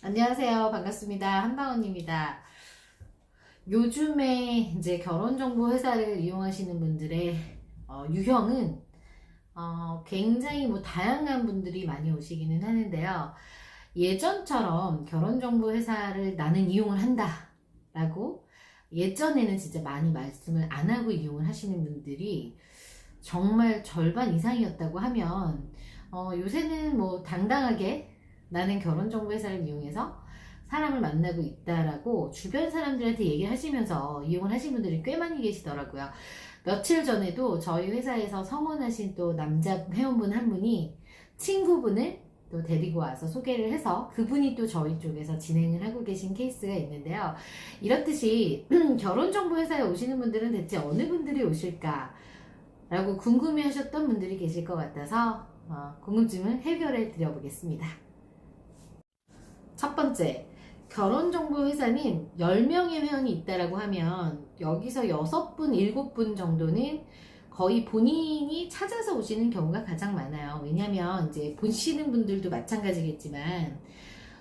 안녕하세요. 반갑습니다. 한방원입니다. 요즘에 이제 결혼정보 회사를 이용하시는 분들의 어, 유형은 어, 굉장히 뭐 다양한 분들이 많이 오시기는 하는데요. 예전처럼 결혼정보 회사를 나는 이용을 한다 라고 예전에는 진짜 많이 말씀을 안 하고 이용을 하시는 분들이 정말 절반 이상이었다고 하면 어, 요새는 뭐 당당하게 나는 결혼정보회사를 이용해서 사람을 만나고 있다라고 주변 사람들한테 얘기를 하시면서 이용을 하신 분들이 꽤 많이 계시더라고요. 며칠 전에도 저희 회사에서 성원하신 또 남자 회원분 한 분이 친구분을 또 데리고 와서 소개를 해서 그분이 또 저희 쪽에서 진행을 하고 계신 케이스가 있는데요. 이렇듯이 결혼정보회사에 오시는 분들은 대체 어느 분들이 오실까? 라고 궁금해 하셨던 분들이 계실 것 같아서 어, 궁금증을 해결해 드려보겠습니다. 첫 번째, 결혼정보회사는 10명의 회원이 있다라고 하면 여기서 6분, 7분 정도는 거의 본인이 찾아서 오시는 경우가 가장 많아요. 왜냐면 이제 보시는 분들도 마찬가지겠지만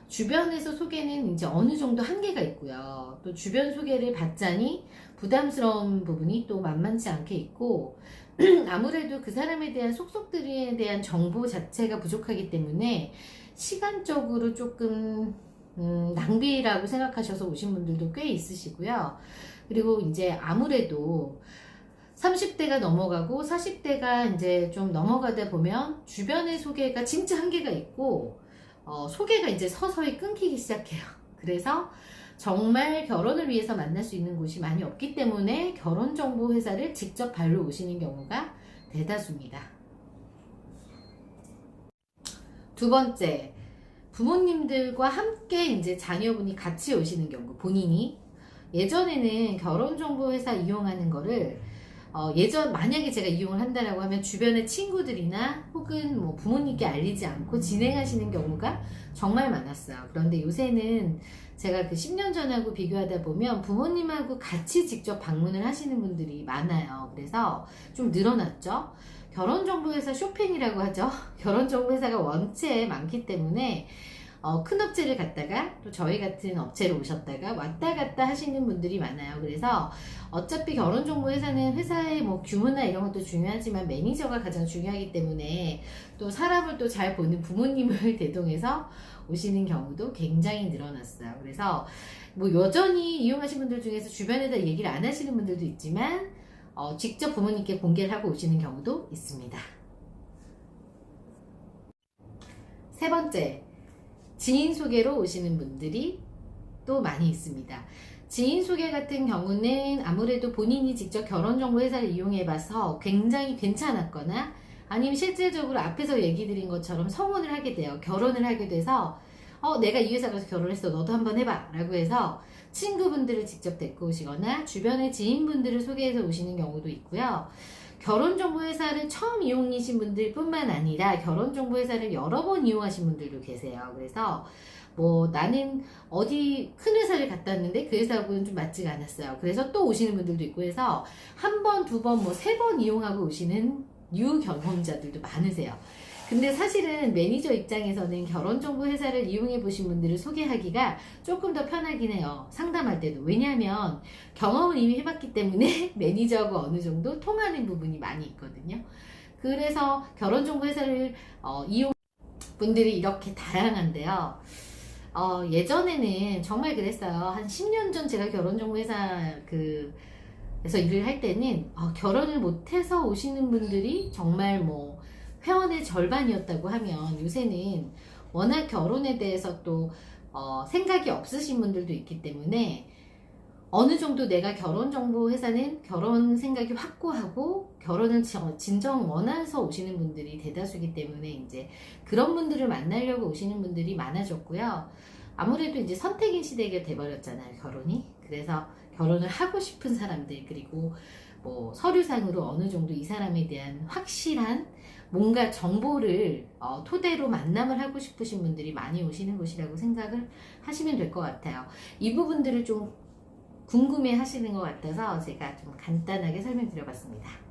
주변에서 소개는 이제 어느 정도 한계가 있고요. 또 주변 소개를 받자니 부담스러운 부분이 또 만만치 않게 있고 아무래도 그 사람에 대한 속속들에 대한 정보 자체가 부족하기 때문에 시간적으로 조금 음, 낭비라고 생각하셔서 오신 분들도 꽤 있으시고요. 그리고 이제 아무래도 30대가 넘어가고 40대가 이제 좀 넘어가다 보면 주변의 소개가 진짜 한계가 있고 어, 소개가 이제 서서히 끊기기 시작해요. 그래서 정말 결혼을 위해서 만날 수 있는 곳이 많이 없기 때문에 결혼정보 회사를 직접 발로 오시는 경우가 대다수입니다. 두 번째, 부모님들과 함께 이제 자녀분이 같이 오시는 경우, 본인이 예전에는 결혼정보회사 이용하는 거를 어, 예전 만약에 제가 이용을 한다라고 하면 주변의 친구들이나 혹은 뭐 부모님께 알리지 않고 진행하시는 경우가 정말 많았어요. 그런데 요새는 제가 그 10년 전하고 비교하다 보면 부모님하고 같이 직접 방문을 하시는 분들이 많아요. 그래서 좀 늘어났죠. 결혼정보회사 쇼핑이라고 하죠. 결혼정보회사가 원체 많기 때문에 어, 큰 업체를 갔다가 또 저희 같은 업체로 오셨다가 왔다 갔다 하시는 분들이 많아요. 그래서 어차피 결혼 정보 회사는 회사의 뭐 규모나 이런 것도 중요하지만 매니저가 가장 중요하기 때문에 또 사람을 또 잘 보는 부모님을 대동해서 오시는 경우도 굉장히 늘어났어요. 그래서 뭐 여전히 이용하신 분들 중에서 주변에다 얘기를 안 하시는 분들도 있지만 어, 직접 부모님께 공개를 하고 오시는 경우도 있습니다. 세 번째, 지인 소개로 오시는 분들이 또 많이 있습니다. 지인 소개 같은 경우는 아무래도 본인이 직접 결혼정보회사를 이용해봐서 굉장히 괜찮았거나 아니면 실질적으로 앞에서 얘기 드린 것처럼 성혼을 하게 돼요. 결혼을 하게 돼서 어, 내가 이 회사 가서 결혼했어. 너도 한번 해봐. 라고 해서 친구분들을 직접 데리고 오시거나 주변의 지인분들을 소개해서 오시는 경우도 있고요. 결혼정보회사를 처음 이용이신 분들 뿐만 아니라 결혼정보회사를 여러 번 이용하신 분들도 계세요. 그래서 뭐 나는 어디 큰 회사를 갔다 왔는데 그 회사하고는 좀 맞지가 않았어요. 그래서 또 오시는 분들도 있고 해서 한 번, 두 번, 뭐 세 번 이용하고 오시는 유경험자들도 많으세요. 근데 사실은 매니저 입장에서는 결혼정보회사를 이용해 보신 분들을 소개하기가 조금 더 편하긴 해요. 상담할 때도. 왜냐하면 경험을 이미 해봤기 때문에 매니저하고 어느 정도 통하는 부분이 많이 있거든요. 그래서 결혼정보회사를 어, 이용 분들이 이렇게 다양한데요. 어, 예전에는 정말 그랬어요. 한 10년 전 제가 결혼정보회사 그, 에서 일을 할 때는 어, 결혼을 못해서 오시는 분들이 정말 뭐 회원의 절반이었다고 하면 요새는 워낙 결혼에 대해서 또 어, 생각이 없으신 분들도 있기 때문에 어느 정도 내가 결혼 정보 회사는 결혼 생각이 확고하고 결혼을 저- 진정 원해서 오시는 분들이 대다수기 때문에 이제 그런 분들을 만나려고 오시는 분들이 많아졌고요. 아무래도 이제 선택인 시대가 돼버렸잖아요, 결혼이. 그래서 결혼을 하고 싶은 사람들, 그리고 뭐 서류상으로 어느 정도 이 사람에 대한 확실한 뭔가 정보를 어, 토대로 만남을 하고 싶으신 분들이 많이 오시는 곳이라고 생각을 하시면 될 것 같아요. 이 부분들을 좀 궁금해 하시는 것 같아서 제가 좀 간단하게 설명드려 봤습니다.